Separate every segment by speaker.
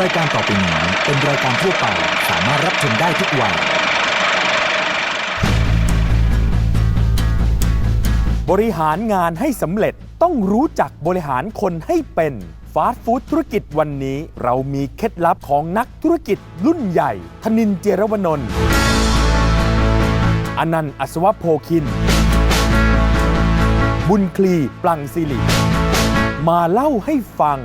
Speaker 1: รายการต่อไปนี้เป็นรายการทั่วไปสามารถรับชมได้ทุกวัย
Speaker 2: บริหารงานให้สำเร็จต้องรู้จักบริหารคนให้เป็น ฟาสต์ฟู้ดธุรกิจวันนี้ เรามีเคล็ดลับของนักธุรกิจรุ่นใหญ่ ธนินเจรวนนท์อนันต์อัศวโพคิน บุญคลี ปลังศิริมาเล่าให้ฟัง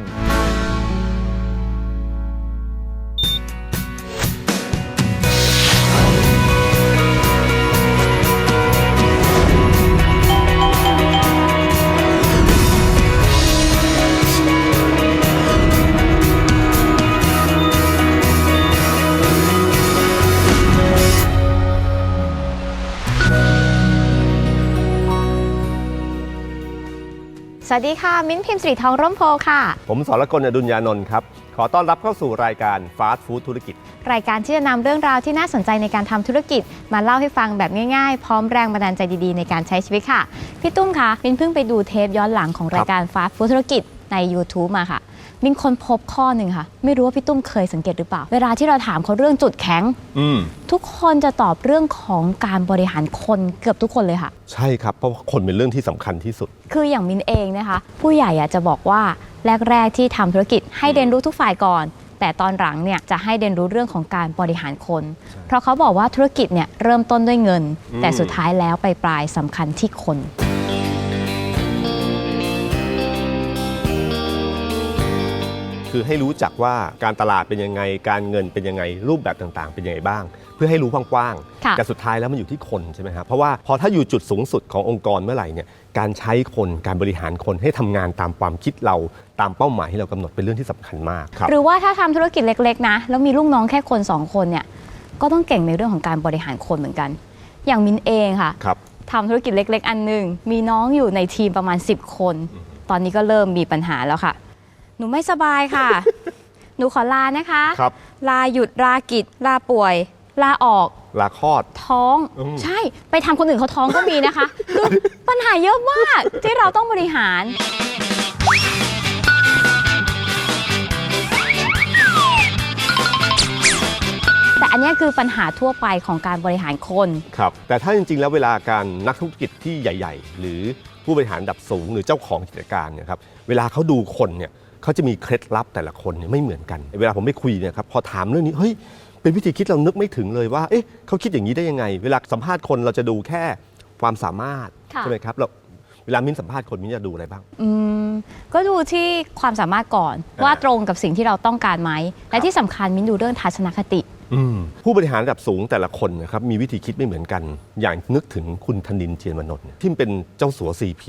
Speaker 3: สวัสดีค่ะ มิ้นท์พิมพ์สิริทองร่มโพค่ะ
Speaker 4: ผมสรกลอดุญญานนท์ครับ ขอต้อนรับเข้าสู่รายการฟาสต์ฟู้ดธุรกิจ
Speaker 3: รายการที่จะนำเรื่องราวที่น่าสนใจในการทำธุรกิจ มาเล่าให้ฟังแบบง่ายๆ พร้อมแรงบันดาลใจดีๆ ในการใช้ชีวิตค่ะ พี่ตุ้มคะมิ้นเพิ่งไปดูเทปย้อนหลังของรายการฟาสต์ฟู้ดธุรกิจใน YouTube มาค่ะ มิ้นค้นพบข้อหนึ่งค่ะ ไม่รู้ว่าพี่ตุ้มเคยสังเกตหรือเปล่า เวลาที่เราถามเขาเรื่องจุดแข็ง
Speaker 4: อืม
Speaker 3: ทุกคนจะตอบเรื่องของการบริหารคนเกือบทุกคนเลยค่ะ
Speaker 4: ใช่ครับ เพราะว่าคนเป็นเรื่องที่สำคัญที่สุด
Speaker 3: คืออย่างมินเองนะคะ ผู้ใหญ่อะจะบอกว่าแรก ๆ ที่ทำธุรกิจให้เรียนรู้ทุกฝ่ายก่อนแต่ตอนหลังเนี่ยจะให้เรียนรู้เรื่องของการบริหารคน เพราะเขาบอกว่าธุรกิจเนี่ยเริ่มต้นด้วยเงิน
Speaker 4: อืม
Speaker 3: แต่สุดท้ายแล้วไปปลายสำคัญที่คน
Speaker 4: คือให้รู้จักว่าการตลาดเป็นยังไง การเงินเป็นยังไง รูปแบบต่างๆ เป็นยังไงบ้าง เพื่อให้รู้กว้าง
Speaker 3: ค่ะ
Speaker 4: ๆแต่สุดท้ายแล้วมันอยู่ที่คนใช่ไหมครับเพราะว่าพอถ้าอยู่จุดสูงสุดขององค์กรเมื่อไหร่เนี่ยการใช้คนการบริหารคนให้ทำงานตามความคิดเราตามเป้าหมายที่เรากำหนดเป็นเรื่องที่สำคัญมากครับ
Speaker 3: หรือว่าถ้าทำธุรกิจเล็กๆนะแล้วมีลูกน้องแค่คนสองคนเนี่ยก็ต้องเก่งในเรื่องของการบริหารคนเหมือนกัน อย่างมินเองค่ะ
Speaker 4: ครับ
Speaker 3: ทำธุรกิจเล็ก ๆ อันหนึ่งมีน้องอยู่ในทีมประมาณ 10 คน ตอนนี้ก็เริ่มมีปัญหาแล้วค่ะ หนูไม่สบายค่ะ หนูขอลานะคะ
Speaker 4: ครับ
Speaker 3: ลาหยุดลากิจลาป่วย ลาออก
Speaker 4: ลาคลอด
Speaker 3: ท้อง
Speaker 4: อืม
Speaker 3: ใช่ไปทำคนอื่นเขาท้องก็มีนะคะคือปัญหาเยอะมากที่เราต้องบริหาร แต่อันเนี้ยคือปัญหาทั่วไปของการบริหารคน
Speaker 4: ครับแต่ถ้าจริงๆ แล้วเวลาการนักธุรกิจที่ใหญ่ ๆ หรือผู้บริหารระดับสูงหรือเจ้าของกิจการเนี่ยครับเวลาเขาดูคนเนี่ย เขาจะมีเคล็ดลับแต่ละคนเนี่ยไม่เหมือนกัน เวลาผมไม่คุยเนี่ยครับพอถามเรื่องนี้เฮ้ยเป็นวิธีคิดเรานึกไม่ถึงเลยว่าเอ๊ะเขาคิดอย่างนี้ได้ยังไง เวลาสัมภาษณ์คนเราจะดูแค่ความสามารถ
Speaker 3: ค่ะ
Speaker 4: ใช่ไหมครับเราเวลามิ้นสัมภาษณ์คนมิ้นจะดูอะไรบ้าง
Speaker 3: อืมก็ดูที่ความสามารถก่อน
Speaker 4: อ่า
Speaker 3: ว่าตรงกับสิ่งที่เราต้องการไหม และที่สำคัญมิ้นดูเรื่องทัศนคติ
Speaker 4: ผู้บริหารระดับสูงแต่ละคนนะครับมีวิธีคิดไม่เหมือนกัน อย่างนึกถึงคุณธนินเจียนวนนท์เนี่ยที่เป็นเจ้าสัว CP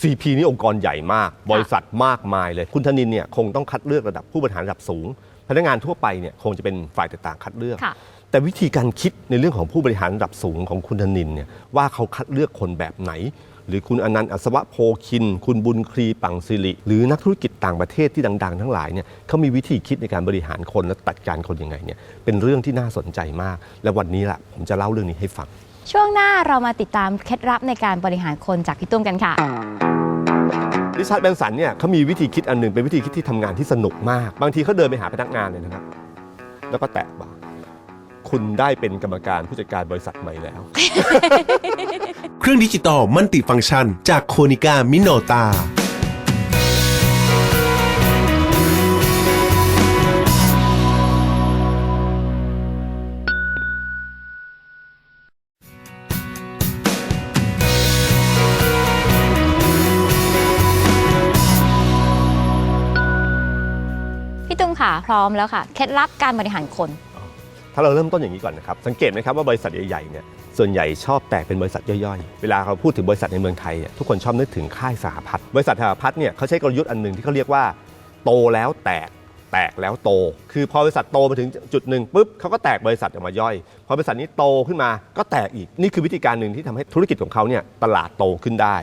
Speaker 4: CP นี่องค์กรใหญ่มาก บริษัทมากมายเลย คุณธนินเนี่ยคงต้องคัดเลือกระดับผู้บริหารระดับสูง พนักงานทั่วไปเนี่ยคงจะเป็นฝ่ายต่างๆคัดเลือก
Speaker 3: ค่ะ
Speaker 4: แต่วิธีการคิดในเรื่องของผู้บริหารระดับสูงของคุณธนินเนี่ยว่าเขาคัดเลือกคนแบบไหน หรือคุณอนันต์อัศวะโพคิน คุณบุญคลีปังสิริ หรือนักธุรกิจต่างประเทศที่ดัง ๆ ทั้งหลายเนี่ยเขามีวิธีคิดในการบริหารคนและตัดการคนยังไงเนี่ยเป็นเรื่องที่น่าสนใจมาก และวันนี้ล่ะผมจะเล่าเรื่องนี้ให้ฟัง
Speaker 3: ช่วงหน้าเรามาติดตามเคล็ดลับในการบริหารคนจากพี่ตุ้มกันค่ะ
Speaker 4: ริชาร์ดแบนสันเนี่ยเขามีวิธีคิดอันหนึ่งเป็นวิธีคิดที่ทำงานที่สนุกมาก บางทีเขาเดินไปหาพนักงานเลยนะครับ แล้วก็แตะบ่า คุณได้เป็นกรรมการผู้จัดการบริษัทใหม่แล้ว
Speaker 5: เครื่องดิจิตอลมัลติฟังก์ชัน จากโคนิก้ามิโนตา
Speaker 3: พี่ตุ้มค่ะพร้อมแล้วค่ะ เคล็ดลับการบริหารคน
Speaker 4: ถ้าเราเริ่มต้นอย่างนี้ก่อนนะครับ สังเกตไหมครับว่าบริษัทใหญ่ๆเนี่ยส่วนใหญ่ชอบแตกเป็นบริษัทย่อยๆ เวลาเราพูดถึงบริษัทในเมืองไทยเนี่ยทุกคนชอบนึกถึงค่ายสหพัฒน์บริษัทสหพัฒน์เนี่ยเขาใช้กลยุทธ์อันหนึ่งที่เขาเรียกว่า โตแล้วแตกแตกแล้วโต คือพอบริษัทโตมาถึงจุดหนึ่งปุ๊บเขาก็แตกบริษัทออกมาย่อย พอบริษัทนี้โตขึ้นมาก็แตกอีก นี่คือวิธีการหนึ่งที่ทำให้ธุรกิจของเขาเนี่ยตลาดโตขึ้นได้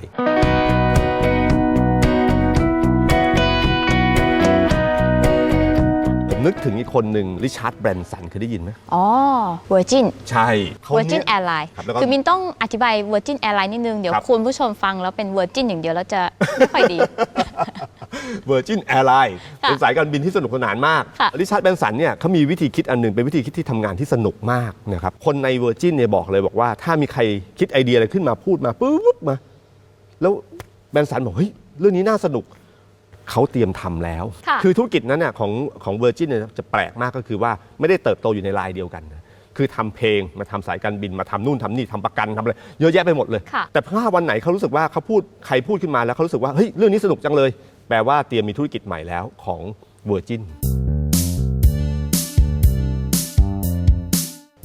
Speaker 4: นึกถึงอีกคนหนึ่งริชาร์ดแบรนสันเคยได้ยินไหม
Speaker 3: อ๋อ Virgin
Speaker 4: ใช่เขาเนี่ย
Speaker 3: Virgin Airline
Speaker 4: ครับแล้วก็
Speaker 3: คือมินต้องอธิบาย Virgin Airline นิดนึง เดี๋ยว
Speaker 4: ครับ
Speaker 3: คุณผู้ชมฟังแล้วเป็น Virgin อย่างเดียวแล้วจะไม่ค่อยดี
Speaker 4: Virgin Airlines
Speaker 3: ค่ะ
Speaker 4: เป็นสายการบินที่สนุกสนานมาก
Speaker 3: ค่ะ
Speaker 4: ริชาร์ดแบนสันเนี่ยเขามีวิธีคิดอันหนึ่งเป็นวิธีคิดที่ทำงานที่สนุกมากนะครับคนใน Virgin เนี่ยบอกเลยบอกว่าถ้ามีใครคิดไอเดียอะไรขึ้นมาพูดมาปุ๊บมา แล้วแบนสันบอกเฮ้ยเรื่องนี้น่าสนุก เขาเตรียมทำแล้ว
Speaker 3: ค่ะ
Speaker 4: อธุรกิจนั้นน่ะของของเวอร์จินเนี่ยจะแปลกมากก็คือว่าไม่ได้เติบโตอยู่ในรายเดียวกันนะคือทำเพลงมาทำสายการบินมาทำนู่นทำนี่ทำประกันทำอะไรเยอะแยะไปหมดเลย
Speaker 3: ค่ะ
Speaker 4: แต่ถ้าวันไหนเขารู้สึกว่าเขาพูดใครพูดขึ้นมาแล้วเขารู้สึกว่าเฮ้ยเรื่องนี้สนุกจังเลย แปลว่าเตรียมมีธุรกิจใหม่แล้วของเวอร์จิน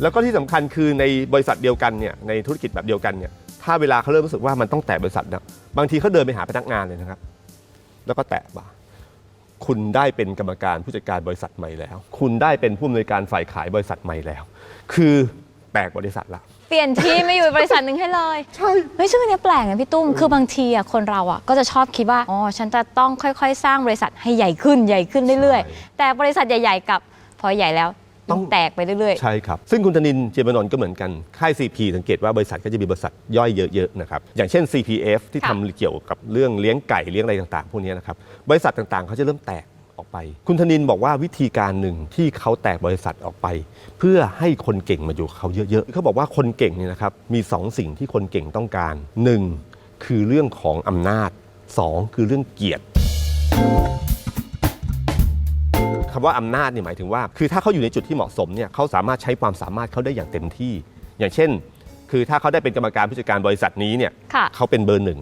Speaker 4: แล้วก็ที่สำคัญคือในบริษัทเดียวกันเนี่ยในธุรกิจแบบเดียวกันเนี่ยถ้าเวลาเขาเริ่มรู้สึกว่ามันต้องแตะบริษัทนะบางทีเขาเดินไปหาพนักงานเลยนะครับ แล้วก็แตะบ่าคุณได้เป็นกรรมการผู้จัดการบริษัทใหม่แล้ว คุณได้เป็นผู้อำนวยการฝ่ายขายบริษัทใหม่แล้ว คือแตกบริษัทละ
Speaker 3: เปลี่ยนที่ไม่อยู่บริษัทหนึ่งให้เลย
Speaker 4: ใช่
Speaker 3: เฮ้ยซึ่งอันเนี้ยแปลกนะพี่ตุ้มคือบางทีอะคนเราอะก็จะชอบคิดว่าอ๋อฉันจะต้องค่อย ๆ สร้างบริษัทให้ใหญ่ขึ้นใหญ่ขึ้นเรื่อย
Speaker 4: ใช่
Speaker 3: ๆแต่บริษัทใหญ่ ๆ กับพอใหญ่แล้ว
Speaker 4: ต้อง
Speaker 3: แตกไปเรื่อย
Speaker 4: ใช่ครับ ซึ่งคุณธนินเจยบานนท์ก็เหมือนกัน ค่าย CP สังเกตว่าบริษัทก็จะมีบริษัทย่อยเยอะๆนะครับ อย่างเช่น CPF ที่
Speaker 3: ค่ะ
Speaker 4: ทำเกี่ยวกับเรื่องเลี้ยงไก่เลี้ยงอะไรต่างๆ พวกนี้นะครับ บริษัทต่างๆ เขาจะเริ่มแตกออกไป คุณธนินบอกว่าวิธีการหนึ่งที่เขาแตกบริษัทออกไป เพื่อให้คนเก่งมาอยู่กับเขาเยอะๆ เขาบอกว่าคนเก่งเนี่ยนะครับมีสองสิ่งที่คนเก่งต้องการหนึ่งคือเรื่องของอำนาจสองคือเรื่องเกียรติ คำว่าอำนาจเนี่ยหมายถึงว่า คือถ้าเขาอยู่ในจุดที่เหมาะสมเนี่ยเขาสามารถใช้ความสามารถเขาได้อย่างเต็มที่ อย่างเช่น คือถ้าเขาได้เป็นกรรมการผู้จัดการบริษัทนี้เนี่ย
Speaker 3: ค่ะ
Speaker 4: เขาเป็นเบอร์หนึ่ง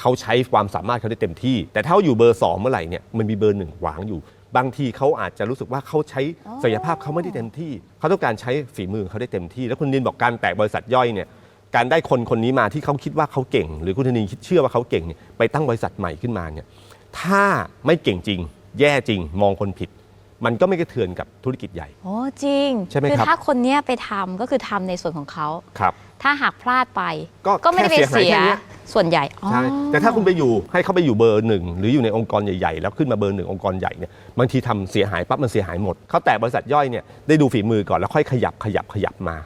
Speaker 4: เขาใช้ความสามารถเขาได้เต็มที่ แต่ถ้าเขาอยู่เบอร์สองเมื่อไหร่เนี่ยมันมีเบอร์หนึ่งขวางอยู่ บางทีเขาอาจจะรู้สึกว่าเขาใช้ศักยภาพเขาไม่ได้เต็มที่ เขาต้องการใช้ฝีมือเขาได้เต็มที่ แล้วคุณนินบอกการแตกบริษัทย่อยเนี่ยการได้คนคนนี้มาที่เขาคิดว่าเขาเก่ง หรือคุณธนินคิดเชื่อว่าเขาเก่งเนี่ยไปตั้งบริษัทใหม่ขึ้นมาเนี่ยถ้าไม่เก่งจริง แย่จริง มองคนผิด มันก็ไม่กระเทือนกับธุรกิจใหญ่
Speaker 3: ๆโอ้จริง
Speaker 4: ใช่ไหม
Speaker 3: คือ
Speaker 4: ครับ
Speaker 3: ถ้าคนเนี้ยไปทำก็คือทำในส่วนของเขา
Speaker 4: ครับ
Speaker 3: ถ้าหากพลาดไป
Speaker 4: ก็
Speaker 3: ไม่ได้ไป
Speaker 4: แค่เสียหาย
Speaker 3: เสีย
Speaker 4: แค่เนี้ย
Speaker 3: ส่วนใหญ่อ๋อ
Speaker 4: ใช่แต่ถ้าคุณไปอยู่ให้เขาไปอยู่เบอร์หนึ่งหรืออยู่ในองค์กรใหญ่ๆ แล้วขึ้นมาเบอร์หนึ่งองค์กรใหญ่เนี่ยบางทีทำเสียหายปั๊บมันเสียหายหมดเขาแตกบริษัทย่อยเนี่ยได้ดูฝีมือก่อนแล้วค่อยขยับขยับขยับมา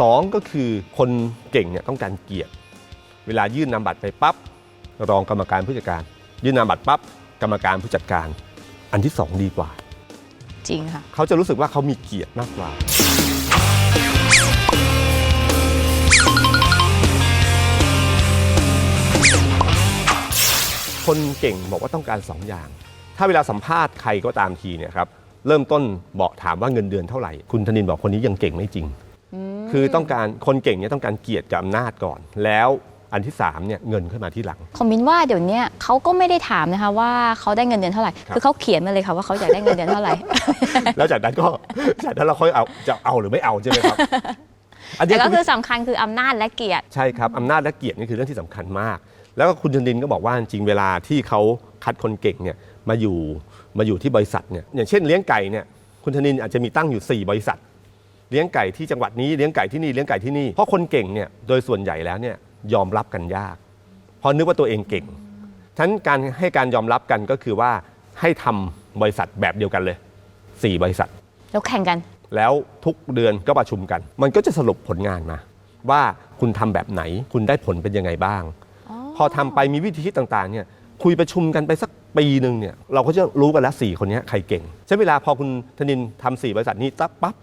Speaker 4: สองก็คือคนเก่งเนี่ยต้องการเกียรติ เวลายื่นนามบัตรไปปั๊บรองกรรมการผู้จัดการ ยื่นนามบัตรปั๊บกรรมการผู้จัดการ อันที่สองดีกว่า
Speaker 3: จริงค่ะ
Speaker 4: เขาจะรู้สึกว่าเขามีเกียรติมากกว่า คนเก่งบอกว่าต้องการสองอย่าง ถ้าเวลาสัมภาษณ์ใครก็ตามทีเนี่ยครับเริ่มต้นบอกถามว่าเงินเดือนเท่าไหร่ คุณธนินบอกคนนี้ยังเก่งไม่จริง คือต้องการคนเก่งเนี่ยต้องการเกียรติกับอำนาจก่อนแล้ว อันที่สามเนี่ยเงินขึ้นมาที่หลัง
Speaker 3: คอมมินว่าเดี๋ยวเนี้ยเขาก็ไม่ได้ถามนะคะว่าเขาได้เงินเดือนเท่าไหร่
Speaker 4: ครับ
Speaker 3: คือเขาเขียนมาเลยค่ะว่าเขาอยากได้เงินเดือนเท่าไหร่
Speaker 4: แล้วจากนั้นก็จากนั้นเราค่อยเอาจะเอาหรือไม่เอาใช่ไหมครับอัน
Speaker 3: แต่
Speaker 4: นี้
Speaker 3: ก็
Speaker 4: คือ
Speaker 3: คือสำคัญคืออำนาจและเกียรติ
Speaker 4: ใช่ครับอำนาจและเกียรตินี่คือเรื่องที่สำคัญมาก แล้วก็คุณชนินก็บอกว่าจริงๆเวลาที่เขาคัดคนเก่งเนี่ยมาอยู่มาอยู่ที่บริษัทเนี่ยอย่างเช่นเลี้ยงไก่เนี่ยคุณชนินอาจจะมีตั้งอยู่ 4 บริษัท เลี้ยงไก่ที่จังหวัดนี้เลี้ยงไก่ที่นี่เลี้ยงไก่ที่นี่เพราะคนเก่งเนี่ยโดยส่วนใหญ่แล้วเนี่ย ยอมรับกันยาก เพราะนึกว่าตัวเองเก่งฉะนั้นการให้การยอมรับกันก็คือว่าให้ทำบริษัทแบบเดียวกันเลย 4 บริษัท
Speaker 3: แล้วแข่งกัน
Speaker 4: แล้วทุกเดือนก็ประชุมกัน มันก็จะสรุปผลงานมา ว่าคุณทำแบบไหน คุณได้ผลเป็นยังไงบ้างพอทำไปมีวิธีคิดต่างๆเนี่ยคุยประชุมกันไปสักปีหนึ่งเนี่ยเราก็จะรู้กันแล้วสี่คนเนี้ยใครเก่ง ใช้เวลาพอคุณธนินทำสี่บริษัทนี้ตับปั๊บ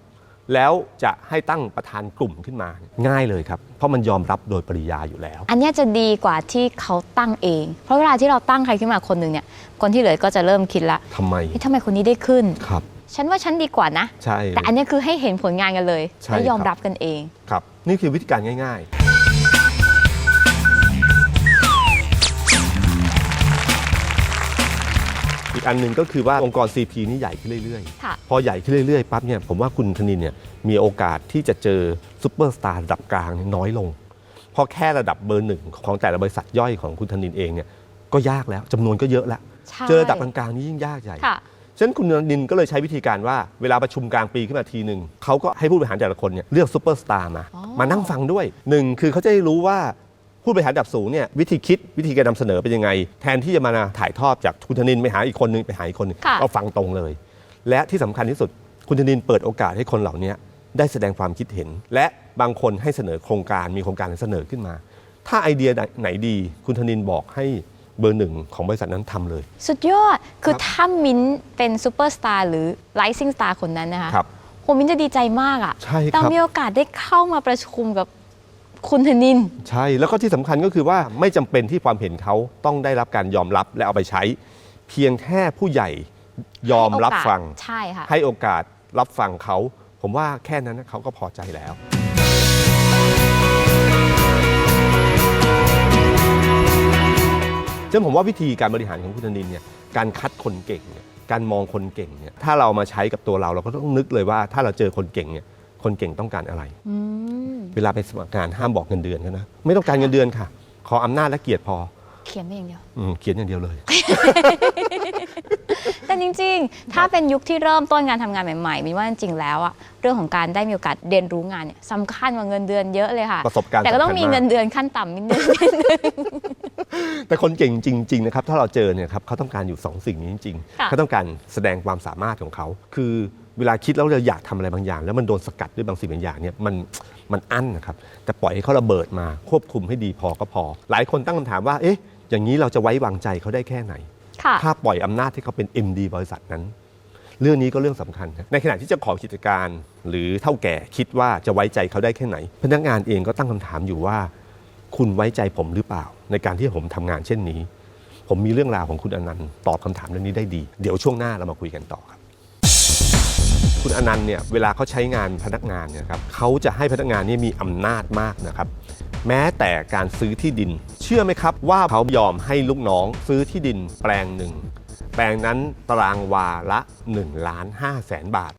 Speaker 4: แล้วจะให้ตั้งประธานกลุ่มขึ้นมา ง่ายเลยครับ เพราะมันยอมรับโดยปริยายอยู่แล้ว
Speaker 3: อันเนี้ยจะดีกว่าที่เขาตั้งเอง เพราะเวลาที่เราตั้งใครขึ้นมาคนหนึ่งเนี่ยคนที่เหลือก็จะเริ่มคิดละ
Speaker 4: ทำไม
Speaker 3: เฮ้ยทำไมคนนี้ได้ขึ้น
Speaker 4: ครับ
Speaker 3: ฉันว่าฉันดีกว่านะ
Speaker 4: ใช่
Speaker 3: แต่อันเนี้ยคือให้เห็นผลงานกันเลย
Speaker 4: ใช่
Speaker 3: และยอม
Speaker 4: ครับ
Speaker 3: รับกันเอง
Speaker 4: ครับ นี่คือวิธีการง่าย ๆ อีกอันหนึ่งก็คือว่าองค์กร CP นี่ใหญ่ขึ้นเรื่อย
Speaker 3: ค่ะ
Speaker 4: ๆ พอใหญ่ขึ้นเรื่อยๆปั๊บเนี่ยผมว่าคุณธนินเนี่ยมีโอกาสที่จะเจอซูเปอร์สตาร์ระดับกลางเนี่ยน้อยลง เพราะแค่ระดับเบอร์หนึ่งของแต่ละบริษัทย่อยของคุณธนินเองเนี่ยก็ยากแล้วจำนวนก็เยอะแล้ว
Speaker 3: ใช่
Speaker 4: เจอระดับกลางๆนี่ยิ่งยากใหญ่
Speaker 3: ค่ะ
Speaker 4: ฉะนั้นคุณนินก็เลยใช้วิธีการว่าเวลาประชุมกลางปีขึ้นมาทีหนึ่งเขาก็ให้ผู้บริหารแต่ละคนเนี่ยเลือกซูเปอร์สตาร์มา
Speaker 3: อ๋อ
Speaker 4: มานั่งฟังด้วยหนึ่งคือเขาจะได้รู้ว่า ผู้บริหารระดับสูงเนี่ยวิธีคิดวิธีการนำเสนอเป็นยังไง แทนที่จะมาถ่ายทอดจากคุณธนินไปหาอีกคนนึงไปหาอีกคนนึง
Speaker 3: ค่ะ
Speaker 4: เราฟังตรงเลย และที่สำคัญที่สุดคุณธนินเปิดโอกาสให้คนเหล่านี้ได้แสดงความคิดเห็น และบางคนให้เสนอโครงการมีโครงการเสนอขึ้นมา ถ้าไอเดียไหนดี คุณธนินบอกให้เบอร์หนึ่งของบริษัทนั้นทำเลย
Speaker 3: สุดยอด คือ
Speaker 4: ครับ
Speaker 3: ถ้ามิ้นท์เป็นซูเปอร์สตาร์หรือไลซิ่งสตาร์คนนั้นนะคะ
Speaker 4: ครับ
Speaker 3: โหมิ้นท์จะดีใจมากอะ
Speaker 4: ใช่ครับ
Speaker 3: แต่มีโอกาสได้เข้ามาประชุมกับ คุณธนิน
Speaker 4: ใช่แล้วก็ที่สำคัญก็คือว่าไม่จำเป็นที่ความเห็นเขาต้องได้รับการยอมรับและเอาไปใช้ เพียงแค่ผู้ใหญ่ยอมรับฟัง
Speaker 3: ใช่ค่ะ
Speaker 4: ให้โอกาสรับฟังเขา ผมว่าแค่นั้นเขาก็พอใจแล้ว ฉะนั้นผมว่าวิธีการบริหารของคุณธนินเนี่ยการคัดคนเก่งเนี่ยการมองคนเก่งเนี่ยถ้าเรามาใช้กับตัวเราเราก็ต้องนึกเลยว่าถ้าเราเจอคนเก่งเนี่ย คนเก่งต้องการอะไร
Speaker 3: อืม
Speaker 4: เวลาไปสมัครงานห้ามบอกเงินเดือนเขานะไม่ต้องการเงินเดือนค่ะ ขออำนาจและเกียรติพอ
Speaker 3: เขียนไม่อย่างเดียว
Speaker 4: อืมเขียนอย่างเดียวเลย
Speaker 3: แต่จริงๆ ถ้าเป็นยุคที่เริ่มต้นการทำงานใหม่ๆมินว่าจริงๆแล้วอะเรื่องของการได้มีโอกาสเรียนรู้งานเนี่ยสำคัญกว่าเงินเดือนเยอะเลยค่ะ
Speaker 4: ประสบการณ์
Speaker 3: แต่ก็ต้อง
Speaker 4: สำคัญ
Speaker 3: มี
Speaker 4: มาก
Speaker 3: เงินเดือนขั้นต่ำนิดนึง
Speaker 4: แต่คนเก่งจริงๆนะครับถ้าเราเจอเนี่ยครับเขาต้องการอยู่สองสิ่งนี้จริง
Speaker 3: ค่ะ
Speaker 4: ๆเขาต้องการแสดงความสามารถของเขา คือ เวลาคิดแล้วเราอยากทำอะไรบางอย่าง แล้วมันโดนสกัดด้วยบางสิ่งบางอย่างเนี่ยมันมันอั้นนะครับแต่ปล่อยให้เขาระเบิดมาควบคุมให้ดีพอก็พอ หลายคนตั้งคำถามว่าเอ๊ะอย่างนี้เราจะไว้วางใจเขาได้แค่ไหน
Speaker 3: ค่ะ
Speaker 4: ถ้าปล่อยอำนาจให้เขาเป็น MD บริษัทนั้น เรื่องนี้ก็เรื่องสำคัญนะในขณะที่เจ้าของกิจการ หรือเท่าแก่คิดว่าจะไว้ใจเขาได้แค่ไหน พนักงานเองก็ตั้งคำถามอยู่ว่า คุณไว้ใจผมหรือเปล่า ในการที่ผมทำงานเช่นนี้ ผมมีเรื่องราวของคุณอนันต์ตอบคำถามเรื่องนี้ได้ดี เดี๋ยวช่วงหน้าเรามาคุยกันต่อครับ คุณอนันต์เนี่ยเวลาเขาใช้งานพนักงานเนี่ยครับเขาจะให้พนักงานนี่มีอำนาจมากนะครับแม้แต่การซื้อที่ดิน เชื่อไหมครับว่าเขายอมให้ลูกน้องซื้อที่ดินแปลงหนึ่งแปลงนั้นตารางวาละ1ล้าน5แสนบาท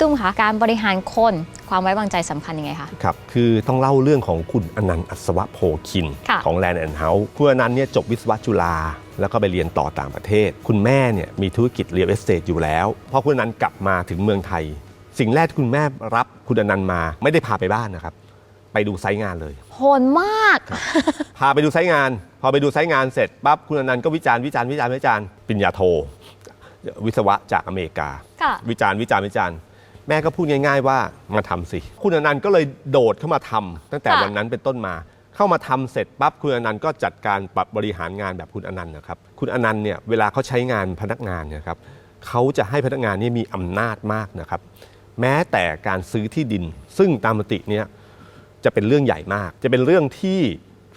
Speaker 3: ตุ้มคะการบริหารคนความไว้วางใจสำคัญยังไงคะ
Speaker 4: ครับคือต้องเล่าเรื่องของคุณอนันต์อัศวะโพคิน
Speaker 3: ค่ะ
Speaker 4: ของแลนด์แอนด์เฮาส์คุณอนันต์เนี่ยจบวิศวะจุฬาแล้วก็ไปเรียนต่อต่างประเทศ คุณแม่เนี่ยมีธุรกิจเรียลเอสเตทอยู่แล้วพอคุณอนันต์กลับมาถึงเมืองไทย สิ่งแรกที่คุณแม่รับคุณอนันต์มาไม่ได้พาไปบ้านนะครับ ไปดูไซต์งานเลย
Speaker 3: โหดมาก
Speaker 4: พาไปดูไซต์งาน พอไปดูไซต์งานเสร็จปั๊บคุณอนันต์ก็วิจารณ์วิจารณ์วิจารณ์วิจารณ์ปริญญาโท วิศวะจากอเมริกา
Speaker 3: ค่ะ
Speaker 4: วิจารณ์วิจารณ์วิจารณ์ แม่ก็พูดง่าย ๆ ว่ามาทำสิ คุณอนันต์ก็เลยโดดเข้ามาทำตั้งแต่
Speaker 3: ค่ะ
Speaker 4: วันนั้นเป็นต้นมา เข้ามาทำเสร็จปั๊บคุณอนันต์ก็จัดการปรับบริหารงานแบบคุณอนันต์นะครับ คุณอนันต์เนี่ยเวลาเขาใช้งานพนักงานเนี่ยครับเขาจะให้พนักงานนี่มีอำนาจมากนะครับ แม้แต่การซื้อที่ดิน ซึ่งตามมติเนี่ย จะเป็นเรื่องใหญ่มาก จะเป็นเรื่องที่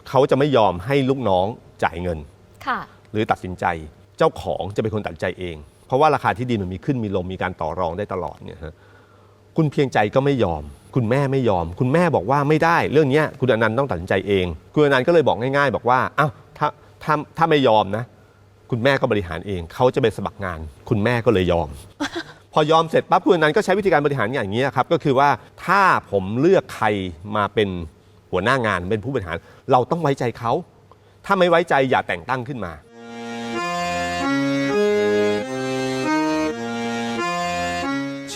Speaker 4: เขาจะไม่ยอมให้ลูกน้องจ่ายเงิน
Speaker 3: ค่ะ
Speaker 4: หรือตัดสินใจ เจ้าของจะเป็นคนตัดสินใจเอง เพราะว่าราคาที่ดินมันมีขึ้นมีลงมีการต่อรองได้ตลอดเนี่ยฮะ คุณเพียงใจก็ไม่ยอม คุณแม่ไม่ยอม คุณแม่บอกว่าไม่ได้เรื่องเนี้ยคุณอนันต์ต้องตัดสินใจเอง คุณอนันต์ก็เลยบอกง่ายๆ บอกว่าอ้าวถ้าถ้าถ้าไม่ยอมนะ คุณแม่ก็บริหารเอง เขาจะไปสมัครงาน คุณแม่ก็เลยยอม พอยอมเสร็จปั๊บคุณอนันต์ก็ใช้วิธีการบริหารอย่างนี้ยครับก็คือว่าถ้าผมเลือกใครมาเป็นหัวหน้างานเป็นผู้บริหาร เราต้องไว้ใจเขาถ้าไม่ไว้ใจอย่าแต่งตั้งขึ้นมา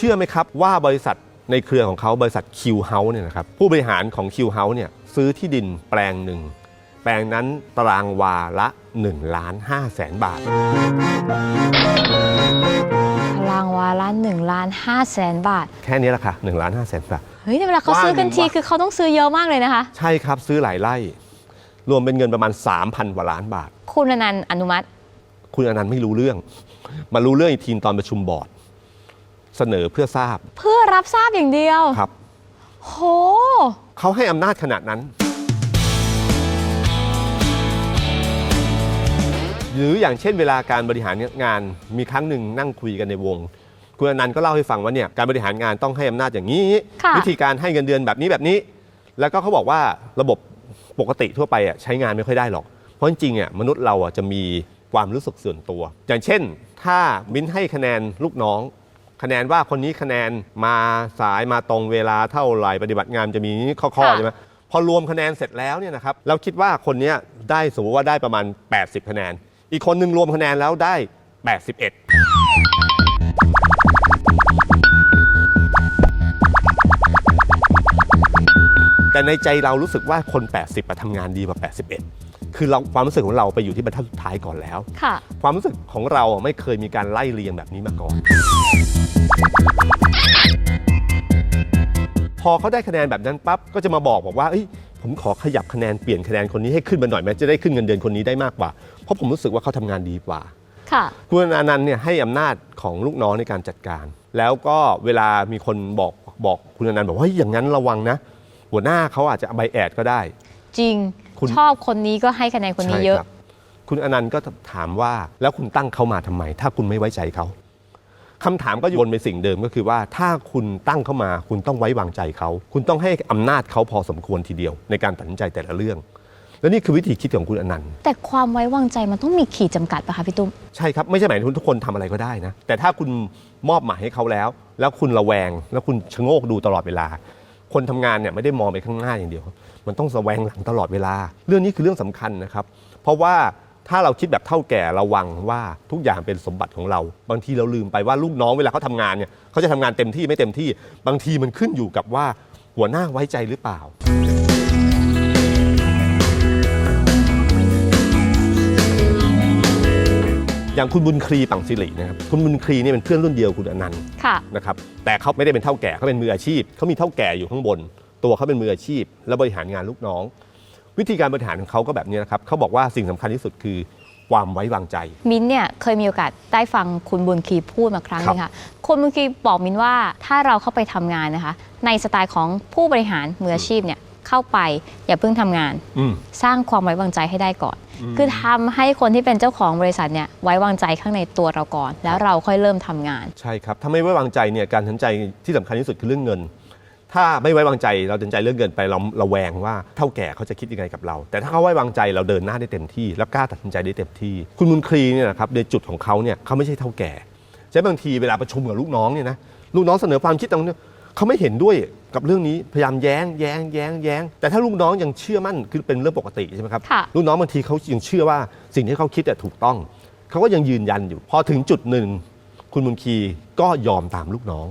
Speaker 4: ชื่อไหมครับว่าบริษัทในเครือของเขาบริษัท Q House เนี่ยนะครับผู้บริหารของ Q House เนี่ยซื้อที่ดินแปลงหนึ่ง แปลงนั้นตารางวาละ1ล้าน5แสนบาท
Speaker 3: พลังวาละ1ล้าน5แสนบาท
Speaker 4: แค่นี้แหละค่ะ1ล้าน5แสนบาท
Speaker 3: เฮ้ยแต่เวลาเขาซื้อกันที
Speaker 4: ว่าหนึ่งวะ
Speaker 3: คือเขาต้องซื้อเยอะมากเลยนะคะ
Speaker 4: ใช่ครับซื้อหลายไร่ รวมเป็นเงินประมาณ 3,000กว่าล้านบาท
Speaker 3: คุณอนันต์อนุมัติ
Speaker 4: คุณอนันต์ไม่รู้เรื่อง มารู้เรื่องอีกทีตอนประชุมบอร์ด เสนอเพื่อทราบ
Speaker 3: เพื่อรับทราบอย่างเดียว
Speaker 4: ครับ
Speaker 3: โห
Speaker 4: เขาให้อำนาจขนาดนั้น หรืออย่างเช่นเวลาการบริหารงานมีครั้งหนึ่งนั่งคุยกันในวง คุณอนันต์ก็เล่าให้ฟังว่าเนี่ยการบริหารงานต้องให้อำนาจอย่างนี้
Speaker 3: ค่ะ
Speaker 4: วิธีการให้เงินเดือนแบบนี้แบบนี้ แล้วก็เขาบอกว่าระบบปกติทั่วไปอะใช้งานไม่ค่อยได้หรอก เพราะจริงๆอะมนุษย์เราอะจะมีความรู้สึกส่วนตัว อย่างเช่น ถ้ามิ้นให้คะแนนลูกน้อง คะแนนว่าคนนี้คะแนนมาสายมาตรงเวลาเท่าไหร่ปฏิบัติงานจะมีข้อๆใช่ไหมพอรวมคะแนนเสร็จแล้วเนี่ยนะครับเราคิดว่าคนนี้ได้สมมติว่าได้ประมาณ 80 คะแนน อีกคนนึงรวมคะแนนแล้วได้ 81แต่ในใจเรารู้สึกว่าคน 80มาทำงานดีกว่า 81 คือเราความรู้สึกของเราไปอยู่ที่บรรทัดสุดท้ายก่อนแล้ว
Speaker 3: ค
Speaker 4: วามรู้สึกของเราไม่เคยมีการไล่เรียงแบบนี้มาก่อน พอเขาได้คะแนนแบบนั้นปั๊บก็จะมาบอกบอกว่าเอ้ยผมขอขยับคะแนนเปลี่ยนคะแนนคนนี้ให้ขึ้นมาหน่อยแม้จะได้ขึ้นเงินเดือนคนนี้ได้มากกว่า เพราะผมรู้สึกว่าเขาทำงานดีกว่า
Speaker 3: ค่ะ
Speaker 4: คุณอนันต์เนี่ยให้อำนาจของลูกน้องในการจัดการ แล้วก็เวลามีคนบอกบอกคุณอนันต์บอกว่าเฮ้ยอย่างนั้นระวังนะ หัวหน้าเขาอาจจะใบแอดก็ได้
Speaker 3: จริง
Speaker 4: คุณ
Speaker 3: ชอบคนนี้ก็ให้คะแนนคนนี้เยอะ
Speaker 4: ใช่รับคุณอนันต์ก็ถามว่าแล้วคุณตั้งเขามาทำไม ถ้าคุณไม่ไว้ใจเขา คำถามก็วนไปสิ่งเดิมก็คือว่าถ้าคุณตั้งเขามาคุณต้องไว้วางใจเขา คุณต้องให้อำนาจเขาพอสมควรทีเดียว ในการตัดสินใจแต่ละเรื่อง และนี่คือวิธีคิดของคุณอนันต์
Speaker 3: แต่ความไว้วางใจมันต้องมีขีดจำกัดป่ะคะพี่ตุ้ม
Speaker 4: ใช่ครับ ไม่ใช่หมายถึงทุกคนทำอะไรก็ได้นะ แต่ถ้าคุณมอบหมายให้เขาแล้ว แล้วคุณระแวง แล้วคุณชะโงกดูตลอดเวลา คนทำงานเนี่ยไม่ได้มองไปข้างหน้าอย่างเดียว มันต้องระแวงหลังตลอดเวลา เรื่องนี้คือเรื่องสำคัญนะครับ เพราะว่า ถ้าเราคิดแบบเท่าแก่ระวังว่าทุกอย่างเป็นสมบัติของเรา บางทีเราลืมไปว่าลูกน้องเวลาเขาทำงานเนี่ยเขาจะทำงานเต็มที่ไม่เต็มที่ บางทีมันขึ้นอยู่กับว่าหัวหน้าไว้ใจหรือเปล่า อย่างคุณบุญครีปังสิรินะครับคุณบุญครีเนี่ยเป็นเพื่อนรุ่นเดียวคุณอนันต์
Speaker 3: ค่ะ
Speaker 4: นะครับแต่เขาไม่ได้เป็นเท่าแก่เขาเป็นมืออาชีพเขามีเท่าแก่อยู่ข้างบน ตัวเขาเป็นมืออาชีพ และบริหารงานลูกน้อง วิธีการบริหารของเขาก็แบบนี้นะครับเขาบอกว่าสิ่งสำคัญที่สุดคือความไว้วางใจ
Speaker 3: มิ้นท์เนี่ยเคยมีโอกาสได้ฟังคุณบุญคีพูดมาครั้งหนึงค่ะคุณบุญคีบอกมิ้นท์ว่าถ้าเราเข้าไปทำงานนะคะ ในสไตล์ของผู้บริหารมืออาชีพเนี่ยเข้าไปอย่าเพิ่งทำงาน
Speaker 4: อืม
Speaker 3: สร้างความไว้วางใจให้ได้ก่อน คือทำให้คนที่เป็นเจ้าของบริษัทเนี่ยไว้วางใจข้างในตัวเราก่อน แล้วเราค่อยเริ่มทำงาน
Speaker 4: ใช่ครับถ้าไม่ไว้วางใจเนี่ยการตัดสินใจที่สำคัญที่สุดคือเรื่องเงิน ถ้าไม่ไว้วางใจเราตัดสินใจเรื่องเงินไปเราเราแวงว่าเท่าแก่เขาจะคิดยังไงกับเรา แต่ถ้าเขาไว้วางใจเราเดินหน้าได้เต็มที่ แล้วกล้าตัดสินใจได้เต็มที่ คุณมุนครีเนี่ยนะครับในจุดของเขาเนี่ยเขาไม่ใช่เท่าแก่ใช่บางทีเวลาประชุมกับลูกน้องเนี่ยนะลูกน้องเสนอความคิดตรงนี้เขาไม่เห็นด้วยกับเรื่องนี้พยายามแย้งแย้งแย้งแย้งแต่ถ้าลูกน้องยังเชื่อมั่นคือเป็นเรื่องปกติใช่ไหมครับ
Speaker 3: ค่ะ
Speaker 4: ลูกน้องบางทีเขายังเชื่อว่าสิ่งที่เขาคิดอะถูกต้องเขาก็ยังยืนยันอยู่พอถึงจุดหนึ่งคุณบุญคีก็ยอมตามลูกน้อง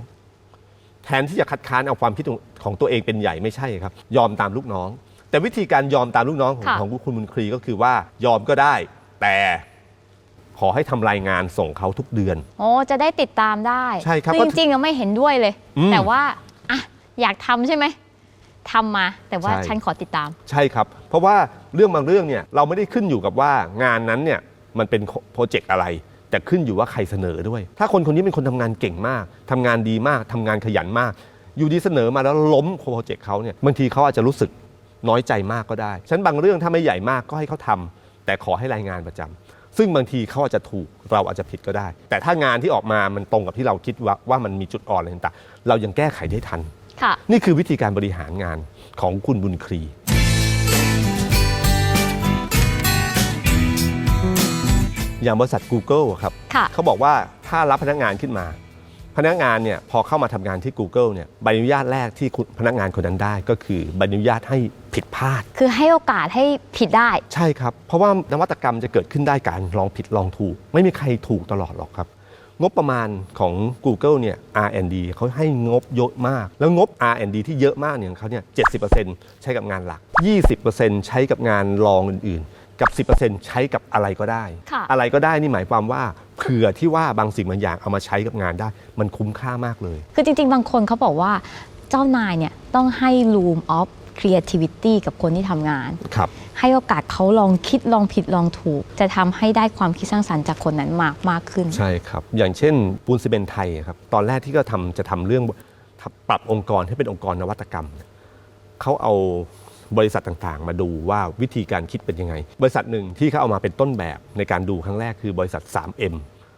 Speaker 4: แทนที่จะคัดค้านเอาความคิดของตัวเองเป็นใหญ่ไม่ใช่ครับ ยอมตามลูกน้อง แต่วิธีการยอมตามลูกน้องของ
Speaker 3: ค่ะ
Speaker 4: ของคุณบุญครีก็คือว่ายอมก็ได้ แต่ขอให้ทำรายงานส่งเขาทุกเดือน
Speaker 3: โอ้จะได้ติดตามได้
Speaker 4: ใช่ครับ
Speaker 3: อ
Speaker 4: ก็
Speaker 3: จริงๆอะไม่เห็นด้วยเลย
Speaker 4: อืม
Speaker 3: แต่ว่าอะอยากทำใช่ไหมทำมา แต่ว่า
Speaker 4: ใช่
Speaker 3: ฉันขอติดตาม
Speaker 4: ใช่ครับ เพราะว่าเรื่องบางเรื่องเนี่ยเราไม่ได้ขึ้นอยู่กับว่างานนั้นเนี่ยมันเป็นโปรเจกต์อะไร แต่ขึ้นอยู่ว่าใครเสนอด้วย ถ้าคนคนนี้เป็นคนทำงานเก่งมากทำงานดีมากทำงานขยันมาก อยู่ดีเสนอมาแล้วล้มโปรเจกต์เขาเนี่ยบางทีเขาอาจจะรู้สึกน้อยใจมากก็ได้ฉะนันบางเรื่องถ้าไม่ใหญ่มากก็ให้เขาทำแต่ขอให้รายงานประจำซึ่งบางทีเขาอาจจะถูกเราอาจจะผิดก็ได้ แต่ถ้างานที่ออกมามันตรงกับที่เราคิดว่าว่ามันมีจุดอ่อนอะไรต่างๆเรายังแก้ไขได้ทัน
Speaker 3: ค่ะ
Speaker 4: นี่คือวิธีการบริหารงานของคุณบุญครี อย่างบริษัท Google อะครับ
Speaker 3: ค่ะ
Speaker 4: เขาบอกว่าถ้ารับพนักงานขึ้นมา พนักงานเนี่ยพอเข้ามาทำงานที่ Google เนี่ยใบอนุญาตแรกที่คุณพนักงานคนนั้นได้ก็คือใบอนุญาตให้ผิดพลาด
Speaker 3: คือให้โอกาสให้ผิดได้
Speaker 4: ใช่ครับ เพราะว่านวัตกรรมจะเกิดขึ้นได้การลองผิดลองถูก ไม่มีใครถูกตลอดหรอกครับ งบประมาณของ Google เนี่ย R&D เขาให้งบเยอะมาก แล้วงบ R&D ที่เยอะมากเนี่ยของเขาเนี่ย 70%ใช้กับงานหลัก 20%ใช้กับงานรองอื่นๆ กับ 10%ใช้กับอะไรก็ได้
Speaker 3: ค่ะ
Speaker 4: อะไรก็ได้นี่หมายความว่าเผื่อที่ว่าบางสิ่งบางอย่างเอามาใช้กับงานได้ มันคุ้มค่ามากเลย
Speaker 3: คือจริง ๆ บางคนเขาบอกว่าเจ้านายเนี่ยต้องให้ room of creativity กับคนที่ทำงาน
Speaker 4: ครับ
Speaker 3: ให้โอกาสเขาลองคิดลองผิดลองถูก จะทำให้ได้ความคิดสร้างสรรค์จากคนนั้นมากมากขึ้น
Speaker 4: ใช่ครับ อย่างเช่นปูนซีเมนต์ไทยครับ ตอนแรกที่ก็ทำจะทำเรื่องปรับองค์กรให้เป็นองค์กรนวัตกรรมเนี่ยเขาเอา บริษัทต่างๆ มาดูว่าวิธีการคิดเป็นยังไง บริษัทหนึ่งที่เขาเอามาเป็นต้นแบบในการดูครั้งแรกคือบริษัท 3M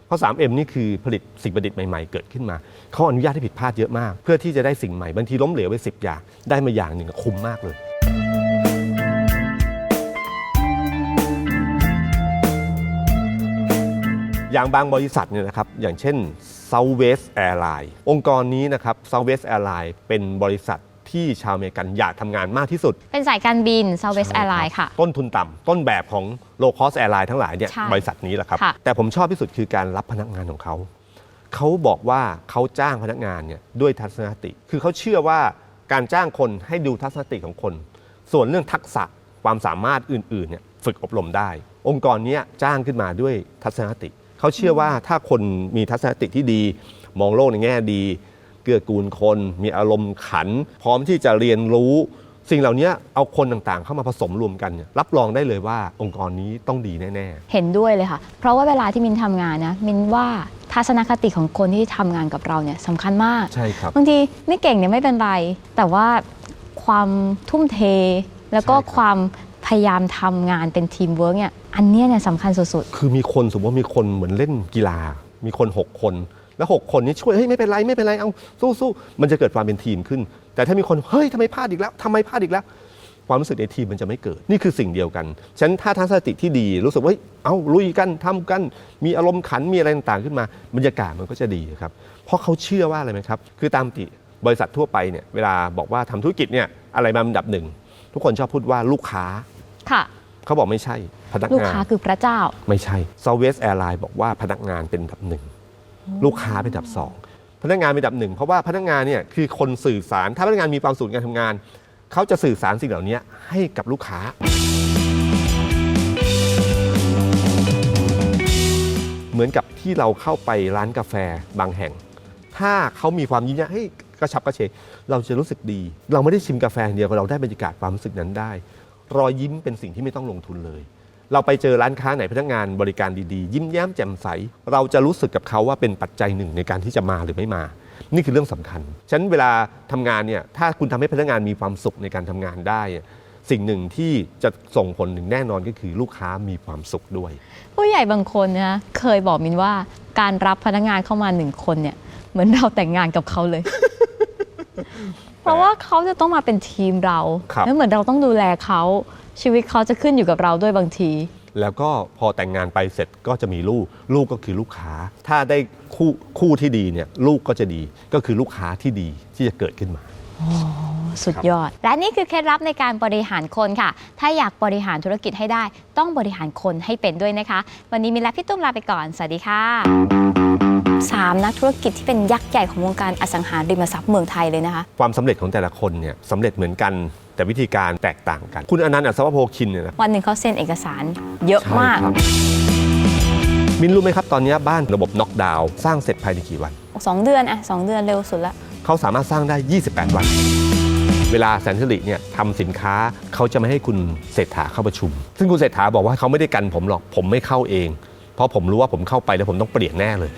Speaker 4: เพราะ 3M นี่คือผลิตสิ่งประดิษฐ์ใหม่ๆ เกิดขึ้นมาเขาอนุญาตให้ผิดพลาดเยอะมาก เพื่อที่จะได้สิ่งใหม่บางทีล้มเหลวไป10 อย่าง ได้มาอย่างหนึ่งคุ้มมากเลยอย่างบางบริษัทเนี่ยนะครับอย่างเช่น Southwest Airlines องค์กรนี้นะครับ Southwest Airlines เป็นบริษัท ที่ชาวอเมริกันอยากทำงานมากที่สุด
Speaker 3: เป็นสายการบิน Southwest
Speaker 4: ใช่รับ
Speaker 3: Airlines ค่ะ
Speaker 4: ต้นทุนต่ำต้นแบบของ low cost airline ทั้งหลายเนี่ย
Speaker 3: ใช่
Speaker 4: บริษัทนี้แหละครับ
Speaker 3: ค่ะ
Speaker 4: แต่ผมชอบที่สุดคือการรับพนักงานของเขา เขาบอกว่าเขาจ้างพนักงานเนี่ยด้วยทัศนคติ คือเขาเชื่อว่าการจ้างคนให้ดูทัศนคติของคน ส่วนเรื่องทักษะความสามารถอื่นๆเนี่ยฝึกอบรมได้ องค์กรเนี้ยจ้างขึ้นมาด้วยทัศนคติ เขาเชื่อว่าถ้าคนมีทัศนคติที่ดี มองโลกในแง่ดี เกื้อกูลคน มีอารมณ์ขัน พร้อมที่จะเรียนรู้ สิ่งเหล่านี้เอาคนต่างๆ เข้ามาผสมรวมกันเนี่ยรับรองได้เลยว่าองค์กรนี้ต้องดีแน่ๆ
Speaker 3: เห็นด้วยเลยค่ะ เพราะว่าเวลาที่มินทำงานนะ มินว่าทัศนคติของคนที่ทำงานกับเราเนี่ยสำคัญมาก
Speaker 4: ใช่ครับ
Speaker 3: บางทีไม่เก่งเนี่ยไม่เป็นไร แต่ว่าความทุ่มเท แล้วก็
Speaker 4: ใช่ครับ
Speaker 3: ความพยายามทำงานเป็นทีมเวิร์กเนี่ยอันเนี้ยเนี่ยสำคัญสุด
Speaker 4: คือมีคนสมมติว่ามีคนเหมือนเล่นกีฬา มีคน 6 คน แล้ว 6 คนนี้ช่วยเฮ้ยไม่เป็นไรไม่เป็นไรเอาสู้สู้มันจะเกิดความเป็นทีมขึ้น แต่ถ้ามีคนเฮ้ยทำไมพลาดอีกแล้วทำไมพลาดอีกแล้ว ความรู้สึกในทีมมันจะไม่เกิดนี่คือสิ่งเดียวกันฉะนันถ้าทัศนคติที่ดีรู้สึกว่าเฮ้ยเอาลุยกันทำกัน มีอารมณ์ขันมีอะไรต่างๆขึ้นมา บรรยากาศมันก็จะดีครับเพราะเขาเชื่อว่าอะไรไหมครับคือตามปกติบริษัททั่วไปเนี่ยเวลาบอกว่าทำธุรกิจเนี่ยอะไรมาอันดับหนึ่งทุกคนชอบพูดว่าลูกค้า
Speaker 3: ๆค่ะ
Speaker 4: เขาบอกไม่ใช่พนัก
Speaker 3: ลูก
Speaker 4: งาน
Speaker 3: ค้าคือพระเจ้า
Speaker 4: ไม่ใช่ Southwest Airlines บอกว่าพนักงานเป็นอันดับหนึ่ง ลูกค้าเป็นอันดับสองพนักงานเป็นอันดับหนึ่งเพราะว่าพนักงานเนี่ยคือคนสื่อสาร ถ้าพนักงานมีความสุขในการทำงาน เขาจะสื่อสารสิ่งเหล่านี้ให้กับลูกค้า เหมือนกับที่เราเข้าไปร้านกาแฟบางแห่ง ถ้าเขามีความยิ้มแย้มให้ยกระชับกระเฉงเราจะรู้สึกดี เราไม่ได้ชิมกาแฟอย่างเดียวเราได้บรรยากาศความรู้สึกนั้นได้ รอยยิ้มเป็นสิ่งที่ไม่ต้องลงทุนเลย เราไปเจอร้านค้าไหนพนักงานบริการดีๆ ยิ้มแย้มแจ่มใส เราจะรู้สึกกับเขาว่าเป็นปัจจัยหนึ่งในการที่จะมาหรือไม่มา นี่คือเรื่องสำคัญฉะนั้นเวลาทำงานเนี่ยถ้าคุณทำให้พนักงานมีความสุขในการทำงานได้อะสิ่งหนึ่งที่จะส่งผลถึงแน่นอนก็คือลูกค้ามีความสุขด้วย
Speaker 3: ผู้ใหญ่บางคนนะเคยบอกมินว่าการรับพนักงานเข้ามาหนึ่งคนเนี่ยเหมือนเราแต่งงานกับเขาเลยเพราะว่าเขาจะต้องมาเป็นทีมเรา
Speaker 4: ครับ
Speaker 3: แล้วเหมือนเราต้องดูแลเขา ชีวิตเขาจะขึ้นอยู่กับเราด้วยบางที
Speaker 4: แล้วก็พอแต่งงานไปเสร็จก็จะมีลูก ลูกก็คือลูกค้า ถ้าได้คู่คู่ที่ดีเนี่ยลูกก็จะดีก็คือลูกค้าที่ดีที่จะเกิดขึ้นมา
Speaker 3: สุดยอด และนี่คือเคล็ดลับในการบริหารคนค่ะ ถ้าอยากบริหารธุรกิจให้ได้ ต้องบริหารคนให้เป็นด้วยนะคะ วันนี้มินและพี่ตุ้มลาไปก่อน สวัสดีค่ะสามนักธุรกิจที่เป็นยักษ์ใหญ่ของวงการอสังหาริมทรัพย์เมืองไทยเลยนะคะ
Speaker 4: ความสำเร็จของแต่ละคนเนี่ยสำเร็จเหมือนกัน แต่วิธีการแตกต่างกัน คุณอนันต์อัศวโพคินเนี่ยนะ
Speaker 3: วันหนึ่งเขาเซ็นเอกสารเยอะมาก
Speaker 4: ใช่ครับมินรู้ไหมครับ ตอนนี้บ้านระบบน็อกดาวน์สร้างเสร็จภายในกี่วัน
Speaker 3: 2 เดือนอะสองเดือนเร็วสุดละ
Speaker 4: เขาสามารถสร้างได้ 28 วัน เวลาแสนสิริเนี่ยทำสินค้าเขาจะไม่ให้คุณเศรษฐาเข้าประชุม ซึ่งคุณเศรษฐาบอกว่าเขาไม่ได้กันผมหรอกผมไม่เข้าเอง เพราะผมรู้ว่าผมเข้าไปแล้วผมต้องเปลี่ยนแน่เลย